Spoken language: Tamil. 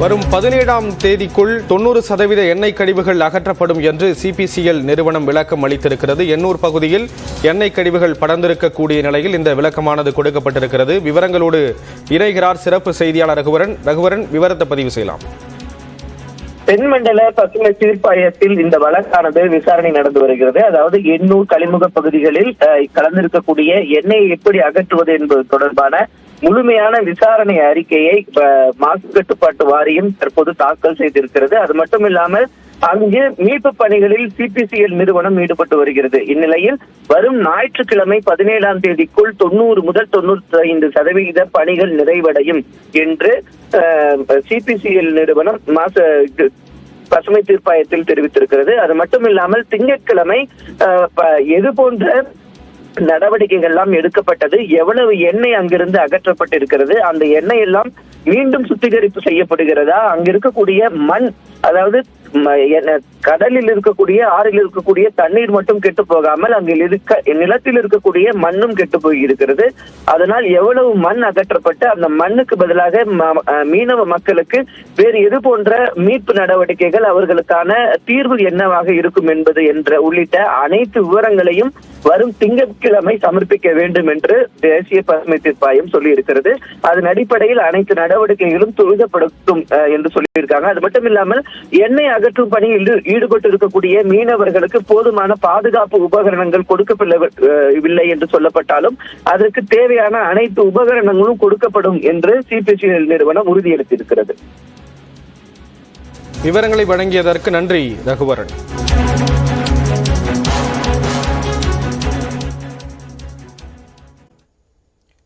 வரும் பதினேழாம் தேதிக்குள் தொண்ணூறு சதவீத எண்ணெய் கழிவுகள் அகற்றப்படும் என்று சிபிசிஎல் நிறுவனம் விளக்கம் அளித்திருக்கிறது. எண்ணூர் பகுதியில் எண்ணெய் கழிவுகள் படர்ந்திருக்கக்கூடிய நிலையில் இந்த விளக்கமானது கொடுக்கப்பட்டிருக்கிறது. விவரங்களோடு இணைகிறார் சிறப்பு செய்தியாளர் ரகுவரன். ரகுவரன் விவரத்தை பதிவு செய்யலாம். தென்மண்டல பசுமை தீர்ப்பாயத்தில் இந்த வழக்கானது விசாரணை நடந்து வருகிறது. அதாவது எண்ணூர் கழிமுக பகுதிகளில் அஹ், கலந்திருக்கக்கூடிய எண்ணெயை எப்படி அகற்றுவது என்பது தொடர்பான முழுமையான விசாரணை அறிக்கையை மாசு கட்டுப்பாட்டு வாரியம் தற்போது தாக்கல் செய்திருக்கிறது. அது மட்டும் இல்லாமல் அங்கு மீட்பு பணிகளில் சிபிசிஎல் நிறுவனம் ஈடுபட்டு வருகிறது. இந்நிலையில் வரும் ஞாயிற்றுக்கிழமை பதினேழாம் தேதிக்குள் தொண்ணூறு முதல் தொண்ணூத்தி ஐந்து சதவிகித பணிகள் நிறைவடையும் என்று சிபிசிஎல் நிறுவனம் மாச பசுமை தீர்ப்பாயத்தில் தெரிவித்திருக்கிறது. அது மட்டும் இல்லாமல் திங்கட்கிழமை அஹ், எது போன்ற நடவடிக்கைகள் எல்லாம் எடுக்கப்பட்டது. எவ்வளவு எண்ணெய் அங்கிருந்து அகற்றப்பட்டிருக்கிறது. அந்த எண்ணெய் எல்லாம் மீண்டும் சுத்திகரிப்பு செய்யப்படுகிறதா? அங்க இருக்கக்கூடிய மண் அதாவது கடலில் இருக்கக்கூடிய ஆறில் இருக்கக்கூடிய தண்ணீர் மட்டும் கெட்டு போகாமல் அங்கில் இருக்க நிலத்தில் இருக்கக்கூடிய மண்ணும் கெட்டு போயிருக்கிறது அதனால் எவ்வளவு மண் அகற்றப்பட்டு அந்த மண்ணுக்கு பதிலாக ம- மீனவ மக்களுக்கு வேறு எது போன்ற மீட்பு நடவடிக்கைகள் அவர்களுக்கான தீர்வு என்னவாக இருக்கும் என்பது என்ற உள்ளிட்ட அனைத்து விவரங்களையும் வரும் திங்கட்கிழமை சமர்ப்பிக்க வேண்டும் என்று தேசிய பசுமை தீர்ப்பாயம் சொல்லி இருக்கிறது அதன் அடிப்படையில் அனைத்து நடவடிக்கைகளும் துரிதப்படுத்தும் என்று சொல்லியிருக்காங்க. அது மட்டும் இல்லாமல் எண்ணெய் அகற்றும் பணியில் ஈடுபட்டு இருக்கக்கூடிய மீனவர்களுக்கு போதுமான பாதுகாப்பு உபகரணங்கள் கொடுக்கப்படவில்லை என்று சொல்லப்பட்டாலும் அதற்கு தேவையான அனைத்து உபகரணங்களும் கொடுக்கப்படும் என்று சிபிசிஎல் நிறுவனம் உறுதியளித்திருக்கிறது. விவரங்களை வழங்கியதற்கு நன்றி ரகுவரன்.